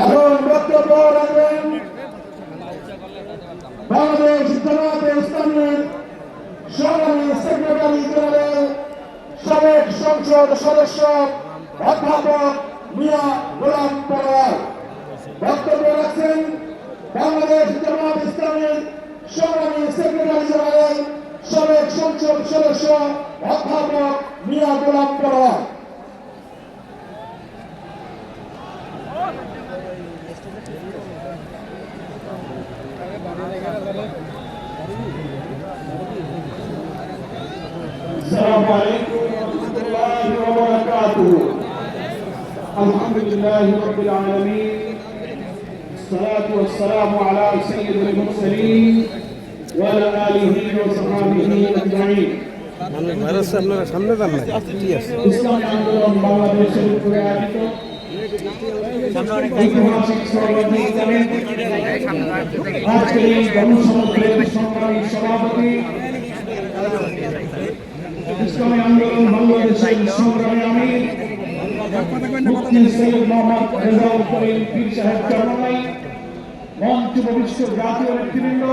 এখন বক্তব্য রাখবেন বাংলাদেশ জামাতে ইসলামের সংগ্রামী সেক্রেটারি জেনারেল সাবেক সংসদ সদস্য অধ্যাপক মিয়া গোলাম পরোয়ার। বক্তব্য রাখছেন বাংলাদেশ জামাত ইসলামের সংগ্রামী সেক্রেটারি জেনারেল সাবেক সংসদ সদস্য অধ্যাপক মিয়া গোলাম পরোয়ার। السلام عليكم ورحمة الله وبركاته الحمد لله رب العالمين الصلاة والسلام على سيد المرسلين وعلى آله وصحبه أجمعين মানুষ ভাইরাস আপনারা সামনে যান না কি আছে ইসলামী আন্দোলন বাংলাদেশের উপরে আয়োজিত ইসলামী আন্দোলন বাংলাদেশের সংগ্রামী আমির মুফতি সৈয়দ মোহাম্মদ রেজাউল করিম মঞ্চ ভবিষ্যৎ জাতীয় নেতৃবৃন্দ